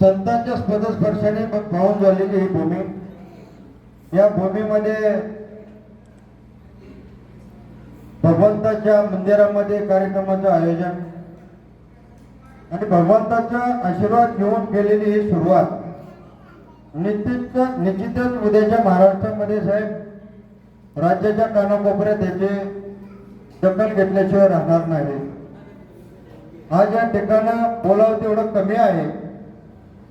संतांच्या स्पदस्पर्शाने पाहून झालेली ही भूमी. या भूमीमध्ये भगवंताच्या मंदिरामध्ये कार्यक्रमाचं आयोजन आणि भगवंताचा आशीर्वाद घेऊन केलेली ही सुरुवात. निश्चित निश्चितच उद्याच्या महाराष्ट्रामध्ये साहेब राज्याच्या कानाकोपऱ्यात याची दखल घेतल्याशिवाय राहणार नाही. आज या ठिकाणं बोलावं तेवढं कमी आहे.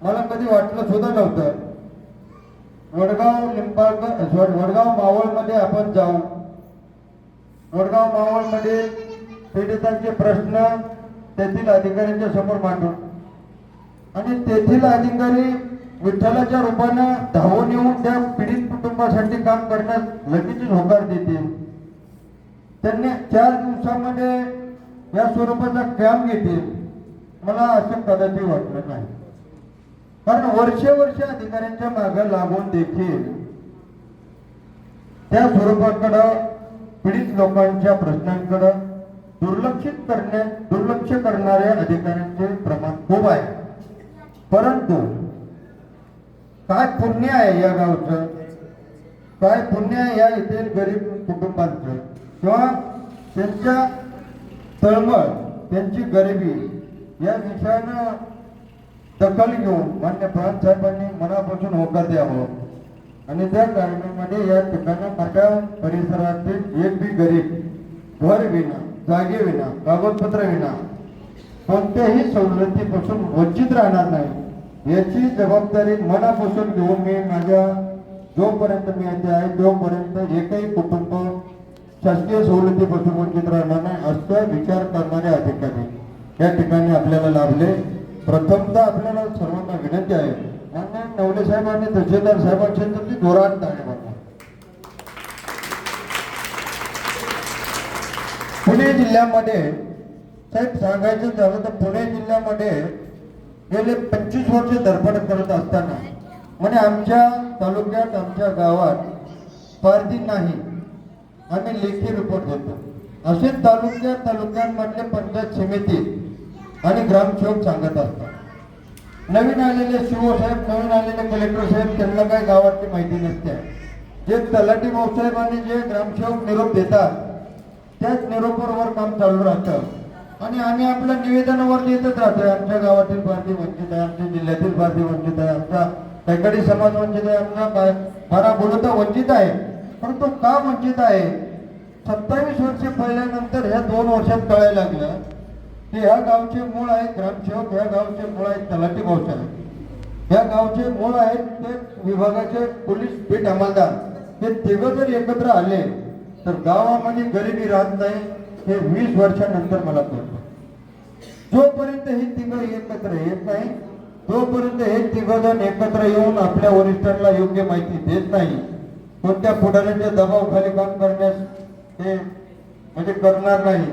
मला कधी वाटलं सुद्धा नव्हतं. वडगाव लिंबाळकर वडगाव मावळमध्ये आपण जाऊ. वडगाव मावळमध्ये पीडितांचे प्रश्न तेथील अधिकाऱ्यांच्या समोर मांडू. आणि तेथील अधिकारी विठ्ठलाच्या रूपानं धावून येऊन त्या पीडित कुटुंबासाठी काम करण्यास लगेचच होकार देतील. त्यांनी चार दिवसामध्ये या स्वरूपाचा कॅम्प घेतील. मला असं कदाचित वाटलं नाही. कारण वर्षे वर्ष अधिकाऱ्यांच्या मागे लागून देखील त्या स्वरूपाकडं पीडित लोकांच्या प्रश्नांकडं दुर्लक्षित करण्या दुर्लक्ष करणाऱ्या अधिकाऱ्यांचे प्रमाण खूप आहे. परंतु काय पुण्य आहे या गावचं? काय पुण्य आहे या येथील गरीब कुटुंबांचं? किंवा त्यांच्या तळमळ त्यांची गरिबी या विषयानं दखल घेऊन मान्य प्रांत साहेबांनी मनापासून होकार द्यावं. आणि त्या कारणामध्ये या ठिकाणी माझ्या परिसरातील एक बी गरीब घर विना जागे विना कागदपत्र विना कोणत्याही सवलतीपासून वंचित राहणार नाही याची जबाबदारी मनापासून घेऊन मी माझ्या जोपर्यंत मी येथे आहे तोपर्यंत एकही कुटुंब शासकीय सवलतीपासून वंचित राहणार नाही असं विचार करणारे अधिकारी या ठिकाणी आपल्याला लाभले. प्रथमतः आपल्याला सर्वांना विनंती आहे मान्य नवले साहेब आणि तहसीलदार साहेबांच्या ती जोरात आहे बघा पुणे जिल्ह्यामध्ये साहेब सांगायचं झालं तर पुणे जिल्ह्यामध्ये गेले पंचवीस वर्ष धडपड करत असताना म्हणजे आमच्या तालुक्यात आमच्या गावात पारधी नाही. आम्ही लेखी रिपोर्ट देतो. असे तालुक्या तालुक्यांमधले पंचायत समिती आणि ग्रामसेवक सांगत असतात. नवीन आलेले शिव साहेब नवीन आलेले कलेक्टर साहेब त्यांना काय गावातली माहिती नसते. जे तलाठी भाऊसाहेब आणि जे ग्रामसेवक निरोप देतात त्याच निरोपावर काम चालू राहतं. आणि आम्ही आपल्या निवेदनावर येतच राहतोय. आमच्या गावातील भारतीय वंचित आहे आमच्या जिल्ह्यातील भारतीय वंचित आहे आमचा कैकडी समाज वंचित आहे आमचा काय बारा बोलता वंचित आहे. परंतु का वंचित आहे? सत्तावीस वर्ष पहिल्यानंतर ह्या दोन वर्षात कळायला लागलं ते ह्या गावचे मूळ आहेत ग्रामसेवक ह्या गावचे मूळ आहेत तलाठी भाऊसाहेब ह्या गावचे मूळ आहेत ते विभागाचे पोलीस पेट अंमलदार हे तिघं जर एकत्र आले तर गावामध्ये गरिबी राहत नाही हे वीस वर्षानंतर मला कळतं. जोपर्यंत हे तिघं एकत्र येत नाही तोपर्यंत हे तिघं जण एकत्र येऊन आपल्या वरिष्ठांना योग्य माहिती देत नाही. कोणत्या पुढाऱ्यांच्या दबावाखाली काम करण्यास ते म्हणजे करणार नाही.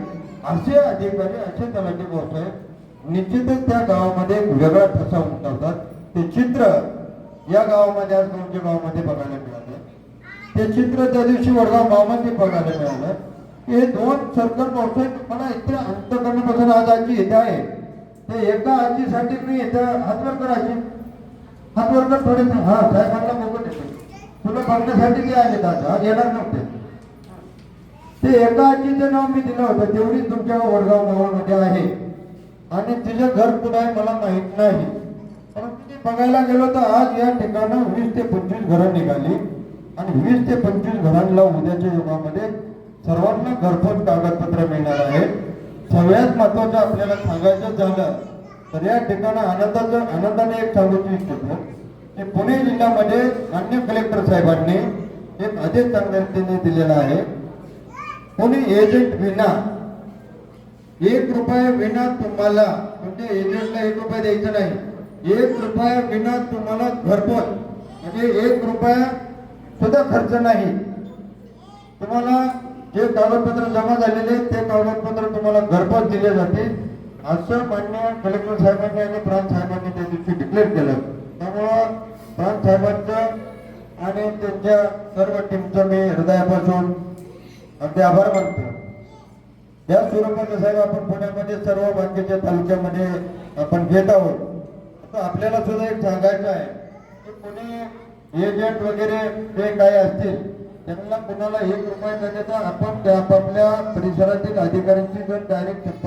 असे अधिकारी असे तलाठी भाऊसाहेब निश्चितच त्या गावामध्ये एक वेगळा ठसा उमटवतात. ते चित्र या गावामध्ये आज तुमच्या गावामध्ये बघायला मिळालं ते चित्र त्या दिवशी वडगाव गावामध्ये बघायला मिळालं हे दोन सरकार भाऊसाहेब मला इथे अंतकरणापासून आज आजी इथे आहे. ते एका आजीसाठी मी इथं हातवर्कर आजी. हात थोडे हा साहेबांना बघून येते तुला बघण्यासाठी ते आले दादा आज येणार नव्हते. ते एका आजीचं नाव मी दिलं होतं तेवढी तुमच्या वडगाव गावामध्ये आहे. आणि तिचं घर कुठं आहे मला माहीत नाही. परंतु ते बघायला गेलो तर आज या ठिकाणं वीस ते पंचवीस घरं निघाली. आणि वीस ते पंचवीस घरांना उद्याच्या युगामध्ये सर्वांना घरपोच कागदपत्र मिळणार आहे. सगळ्यात महत्वाचं आपल्याला सांगायचं झालं तर या ठिकाणं आनंदाचं आनंदाने एक सांगू इच्छितो. की पुणे जिल्ह्यामध्ये मान्य कलेक्टर साहेबांनी एक आदेश चांगल्या दिलेला आहे. कोणी एजंट विना एक रुपया विना तुम्हाला म्हणजे एजंटला एक रुपया द्यायचं नाही. एक रुपया विना तुम्हाला घरपोच म्हणजे एक रुपया सुद्धा खर्च नाही. तुम्हाला जे कागदपत्र जमा झालेले आहेत, ते कागदपत्र तुम्हाला घरपोच दिले जाते. असं मान्य कलेक्टर साहेबांनी आणि प्रांत साहेबांनी त्या दिवशी डिक्लेअर केलं. त्यामुळं प्रांत साहेबांचं आणि त्यांच्या सर्व टीमचं मी हृदयापासून अगदी आभार मानतो. या स्वरूपाचं साहेब आपण पुण्यामध्ये सर्व बँकेच्या तालुक्यामध्ये आपण घेत आहोत. आपल्याला सुद्धा एक सांगायचं आहे की कोणी एजंट वगैरे जे काय असतील त्यांना कुणाला एक रुपये न आपण त्या आपापल्या परिसरातील अधिकाऱ्यांची जर डायरेक्ट संपर्क